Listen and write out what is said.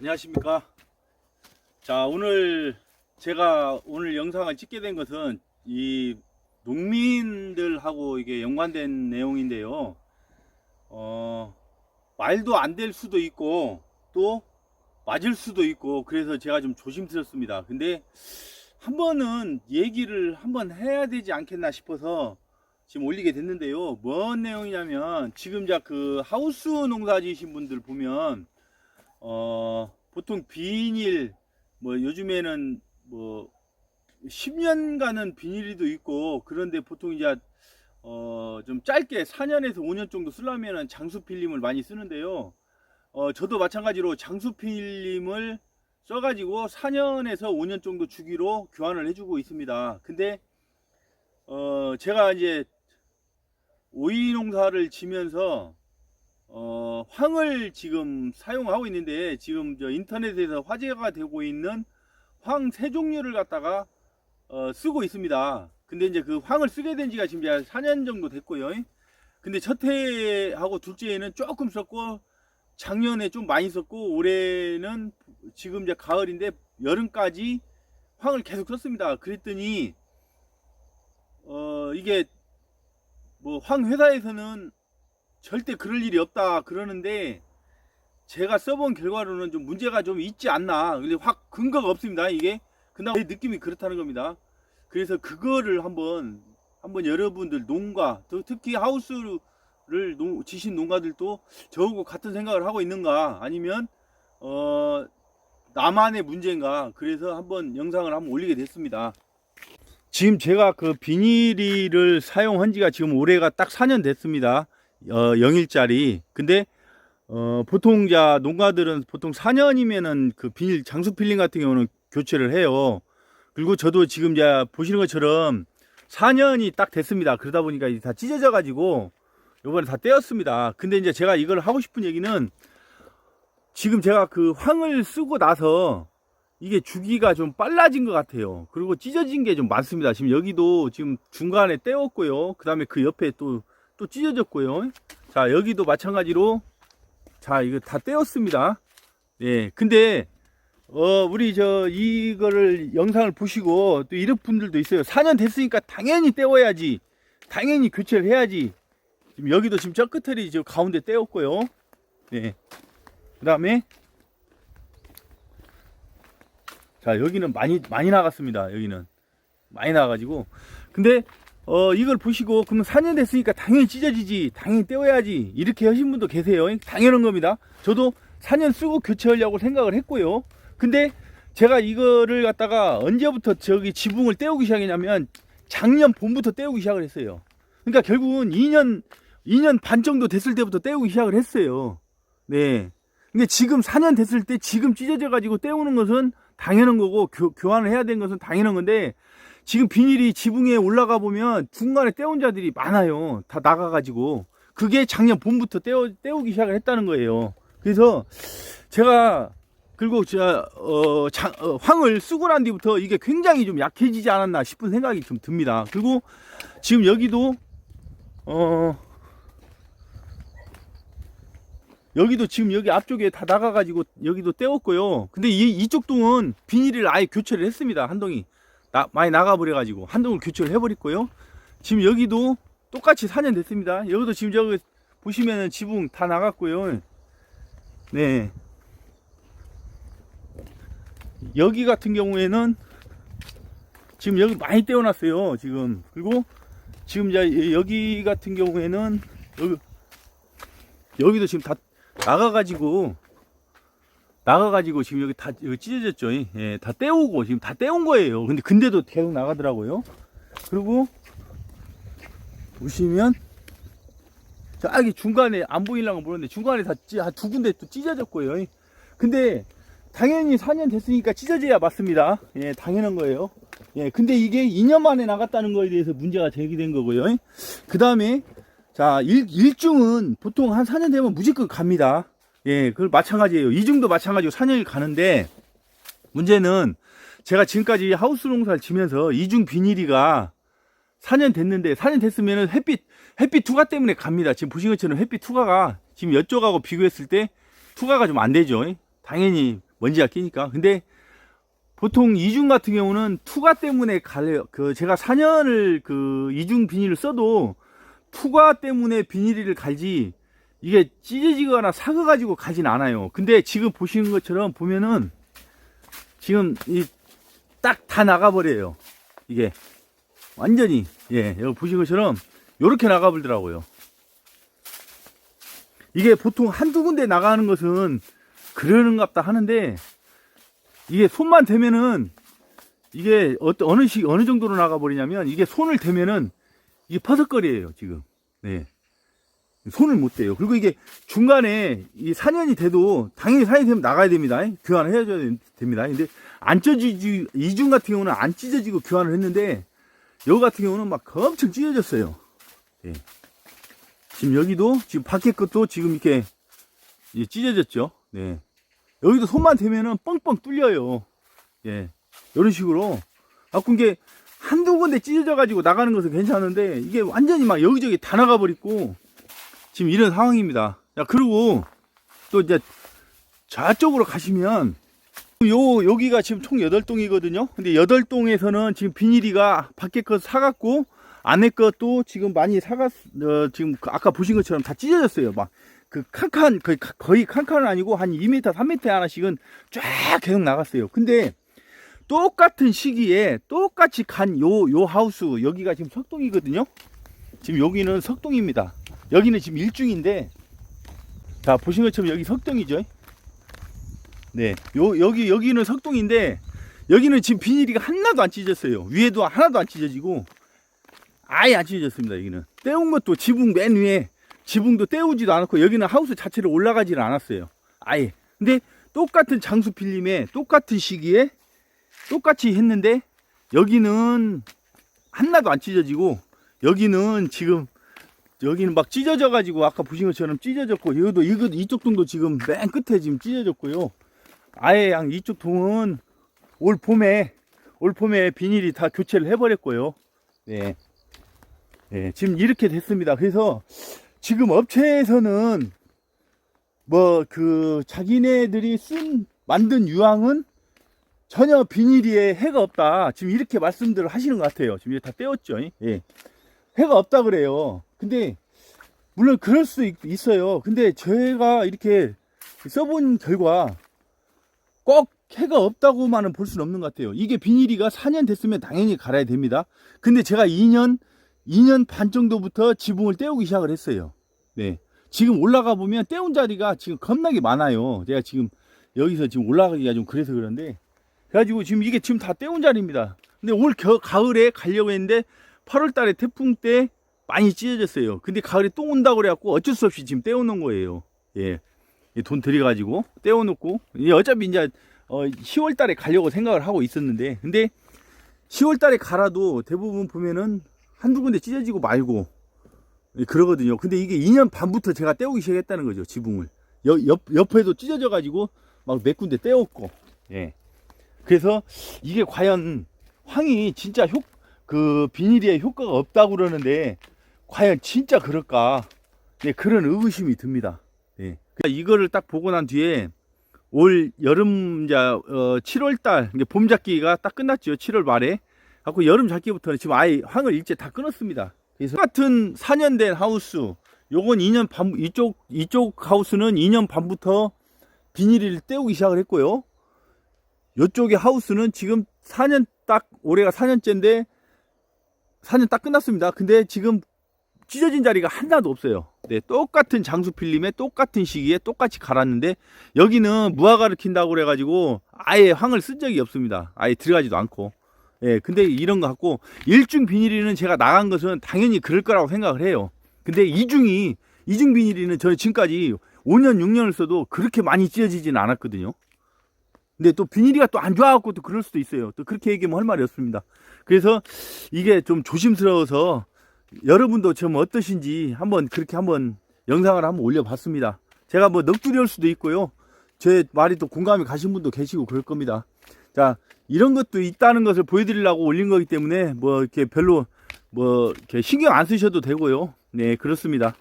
안녕하십니까. 자, 오늘 제가 오늘 영상을 찍게 된 것은 이 농민들하고 이게 연관된 내용인데요. 어, 말도 안 될 수도 있고 또 맞을 수도 있고 그래서 제가 좀 조심스럽습니다. 근데 한 번은 얘기를 한번 해야 되지 않겠나 싶어서 지금 올리게 됐는데요. 뭔 내용이냐면 지금 자 그 하우스 농사 지으신 분들 보면 어 보통 비닐 뭐 요즘에는 뭐 10년간은 비닐이도 있고 그런데 보통 이제 어 좀 짧게 4년에서 5년 정도 쓰려면은 장수 필름을 많이 쓰는데요. 어 저도 마찬가지로 장수 필름을 써가지고 4년에서 5년 정도 주기로 교환을 해주고 있습니다. 근데 어 제가 이제 오이 농사를 지면서 어, 황을 지금 사용하고 있는데 지금 저 인터넷에서 화제가 되고 있는 황 세 종류를 갖다가 어, 쓰고 있습니다. 근데 이제 그 황을 쓰게 된 지가 지금 이제 4년 정도 됐고요. 근데 첫 해하고 둘째에는 조금 썼고 작년에 좀 많이 썼고 올해는 지금 이제 가을인데 여름까지 황을 계속 썼습니다. 그랬더니 어 이게 뭐 황 회사에서는 절대 그럴 일이 없다 그러는데 제가 써본 결과로는 좀 문제가 좀 있지 않나. 근데 확 근거가 없습니다 이게. 그나마 제 느낌이 그렇다는 겁니다. 그래서 그거를 한번 한번 여러분들 농가 또 특히 하우스를 농- 지신 농가들도 저하고 같은 생각을 하고 있는가? 아니면 어 나만의 문제인가? 그래서 한번 영상을 한번 올리게 됐습니다. 지금 제가 그 비닐을 사용한 지가 지금 올해가 딱 4년 됐습니다. 어, 0일짜리. 근데, 어, 보통 자, 농가들은 보통 4년이면은 그 비닐 장수 필링 같은 경우는 교체를 해요. 그리고 저도 지금 자, 보시는 것처럼 4년이 딱 됐습니다. 그러다 보니까 이제 다 찢어져 가지고 요번에 다 떼었습니다. 근데 이제 제가 이걸 하고 싶은 얘기는 지금 제가 그 황을 쓰고 나서 이게 주기가 좀 빨라진 것 같아요. 그리고 찢어진 게 좀 많습니다. 지금 여기도 지금 중간에 떼었고요. 그 다음에 그 옆에 또, 또 찢어졌고요. 자, 여기도 마찬가지로 자, 이거 다 떼었습니다. 예. 근데, 어, 우리 저, 이거를 영상을 보시고 또 이런 분들도 있어요. 4년 됐으니까 당연히 떼어야지. 당연히 교체를 해야지. 지금 여기도 지금 저 끝들이 저 가운데 떼었고요. 예. 그 다음에 자 여기는 많이 많이 나갔습니다 여기는 많이 나가가지고 근데 어 이걸 보시고 그러면 4년 됐으니까 당연히 찢어지지 당연히 떼어야지 이렇게 하신 분도 계세요. 당연한 겁니다. 저도 4년 쓰고 교체하려고 생각을 했고요. 근데 제가 이거를 갖다가 언제부터 저기 지붕을 떼우기 시작했냐면 작년 봄부터 떼우기 시작을 했어요. 그러니까 결국은 2년 2년 반 정도 됐을 때부터 떼우기 시작을 했어요. 네. 근데 지금 4년 됐을 때 지금 찢어져 가지고 떼우는 것은 당연한 거고 교, 교환을 해야 되는 것은 당연한 건데 지금 비닐이 지붕에 올라가 보면 중간에 떼운 자들이 많아요. 다 나가가지고 그게 작년 봄부터 떼우, 떼우기 시작을 했다는 거예요. 그래서 제가 그리고 저 어, 장- 어, 황을 쓰고 난 뒤부터 이게 굉장히 좀 약해지지 않았나 싶은 생각이 좀 듭니다. 그리고 지금 여기도 어 여기도 지금 여기 앞쪽에 다 나가가지고 여기도 떼었고요. 근데 이, 이쪽 동은 비닐을 아예 교체를 했습니다. 한 동이. 나, 많이 나가버려가지고 한 동을 교체를 해버렸고요. 지금 여기도 똑같이 4년 됐습니다. 여기도 지금 저기 보시면은 지붕 다 나갔고요. 네. 여기 같은 경우에는 지금 여기 많이 떼어놨어요. 지금. 그리고 지금 여기 같은 경우에는 여기, 여기도 지금 다 나가가지고 나가가지고 지금 여기 다 여기 찢어졌죠. 예, 다 떼우고 지금 다 떼운 거예요. 근데 근데도 계속 나가더라고요. 그리고 보시면 저기 중간에 안 보이려고 모르는데 중간에 다두 군데 또 찢어졌고요. 근데 당연히 4년 됐으니까 찢어져야 맞습니다. 예, 당연한 거예요. 예, 근데 이게 2년 만에 나갔다는 거에 대해서 문제가 제기된 거고요. 그 다음에 자, 일, 일중은 보통 한 4년 되면 무조건 갑니다. 예, 그걸 마찬가지예요. 이중도 마찬가지고 4년이 가는데, 문제는 제가 지금까지 하우스 농사를 지면서 이중 비닐이가 4년 됐는데, 4년 됐으면은 햇빛, 햇빛 투과 때문에 갑니다. 지금 보신 것처럼 햇빛 투과가 지금 이쪽하고 비교했을 때 투과가 좀 안 되죠. 당연히 먼지가 끼니까. 근데 보통 이중 같은 경우는 투가 때문에 갈래요. 그 제가 4년을 그 이중 비닐을 써도 투가 때문에 비닐을 갈지 이게 찢어지거나 삭아가지고 가진 않아요. 근데 지금 보시는 것처럼 보면은 지금 이 딱 다 나가버려요. 이게 완전히 예 여기 보시는 것처럼 요렇게 나가버리더라고요. 이게 보통 한두 군데 나가는 것은 그러는갑다 하는데 이게 손만 대면은 이게 어느 시 어느 정도로 나가버리냐면 이게 손을 대면은 이게 퍼석거리예요 지금. 네. 손을 못 대요. 그리고 이게 중간에 이 4년이 돼도 당연히 4년이 되면 나가야 됩니다. 교환을 해줘야 됩니다. 근데 안 찢어지지, 이중 같은 경우는 안 찢어지고 교환을 했는데 여기 같은 경우는 막 엄청 찢어졌어요. 예. 지금 여기도 지금 밖에 것도 지금 이렇게 찢어졌죠. 네. 여기도 손만 대면은 뻥뻥 뚫려요. 예. 이런 식으로. 갖고 이게 한두 군데 찢어져 가지고 나가는 것은 괜찮은데 이게 완전히 막 여기저기 다 나가 버리고 지금 이런 상황입니다. 자, 그리고 또 이제 저쪽으로 가시면 요 여기가 지금 총 8동이거든요. 근데 8동에서는 지금 비닐이가 밖에 것 사갔고 안에 것도 지금 많이 사갔 어, 지금 그 아까 보신 것처럼 다 찢어졌어요. 막 그 칸칸 거의 거의 칸칸은 아니고 한 2m, 3m 하나씩은 쫙 계속 나갔어요. 근데 똑같은 시기에 똑같이 간 요 요 하우스 여기가 지금 석동이거든요. 지금 여기는 석동입니다. 여기는 지금 일중인데 자 보신 것처럼 여기 석동이죠. 네, 요 여기 여기는 석동인데 여기는 지금 비닐이가 하나도 안 찢어졌어요. 위에도 하나도 안 찢어지고 아예 안 찢어졌습니다. 여기는 떼운 것도 지붕 맨 위에 지붕도 떼우지도 않았고 여기는 하우스 자체를 올라가지를 않았어요. 아예. 근데 똑같은 장수 필름에 똑같은 시기에 똑같이 했는데 여기는 하나도 안 찢어지고 여기는 지금 여기는 막 찢어져 가지고 아까 보신 것처럼 찢어졌고 여기도 이거 이쪽 동도 지금 맨 끝에 지금 찢어졌고요. 아예 양 이쪽 동은 올 봄에 올 봄에 비닐이 다 교체를 해버렸고요. 네. 네, 지금 이렇게 됐습니다. 그래서 지금 업체에서는 뭐 그 자기네들이 쓴 만든 유황은 전혀 비닐이에 해가 없다. 지금 이렇게 말씀들을 하시는 것 같아요. 지금 이제 다 떼었죠. 예. 해가 없다 그래요. 근데 물론 그럴 수 있, 있어요. 근데 제가 이렇게 써본 결과 꼭 해가 없다고만은 볼 수는 없는 것 같아요. 이게 비닐이가 4년 됐으면 당연히 갈아야 됩니다. 근데 제가 2년, 2년 반 정도부터 지붕을 떼우기 시작을 했어요. 네. 지금 올라가 보면 떼운 자리가 지금 겁나게 많아요. 제가 지금 여기서 지금 올라가기가 좀 그래서 그런데 그래가지고 지금 이게 지금 다 떼운 자리입니다. 근데 올 겨, 가을에 가려고 했는데 8월 달에 태풍 때 많이 찢어졌어요. 근데 가을에 또 온다고 그래갖고 어쩔 수 없이 지금 떼어놓은 거예요. 예. 이돈 들여가지고 떼어놓고, 이제 어차피 이제 어, 10월 달에 가려고 생각을 하고 있었는데, 근데 10월 달에 갈아도 대부분 보면은 한두 군데 찢어지고 말고, 예, 그러거든요. 근데 이게 2년 반부터 제가 떼우기 시작했다는 거죠, 지붕을. 옆, 옆, 옆에도 찢어져가지고 막 몇 군데 떼었고, 예. 그래서 이게 과연 황이 진짜 효, 그 비닐에 효과가 없다고 그러는데 과연 진짜 그럴까? 네, 그런 의구심이 듭니다. 네. 그러니까 이거를 딱 보고 난 뒤에 올 여름 자 어, 7월 달 이제 봄 잡기가 딱 끝났죠. 7월 말에. 갖고 여름 잡기부터는 지금 아예 황을 일제 다 끊었습니다. 그래서 같은 4년 된 하우스 요건 2년 반 이쪽 이쪽 하우스는 2년 반부터 비닐을 떼우기 시작을 했고요. 요쪽의 하우스는 지금 4년 딱 올해가 4년째인데 4년 딱 끝났습니다. 근데 지금 찢어진 자리가 하나도 없어요. 네, 똑같은 장수 필름에 똑같은 시기에 똑같이 갈았는데 여기는 무화과를 킨다고 그래가지고 아예 황을 쓴 적이 없습니다. 아예 들어가지도 않고. 예, 근데 이런 거 갖고 일중 비닐이는 제가 나간 것은 당연히 그럴 거라고 생각을 해요. 근데 이중이 이중 비닐이는 저는 지금까지 5년 6년을 써도 그렇게 많이 찢어지진 않았거든요. 근데 또 비닐이가 또 안 좋아갖고 또 그럴 수도 있어요. 또 그렇게 얘기하면 할 말이 없습니다. 그래서 이게 좀 조심스러워서 여러분도 좀 어떠신지 한번 그렇게 한번 영상을 한번 올려봤습니다. 제가 뭐 넋두리 할 수도 있고요. 제 말이 또 공감이 가신 분도 계시고 그럴 겁니다. 자, 이런 것도 있다는 것을 보여드리려고 올린 거기 때문에 뭐 이렇게 별로 뭐 이렇게 신경 안 쓰셔도 되고요. 네, 그렇습니다.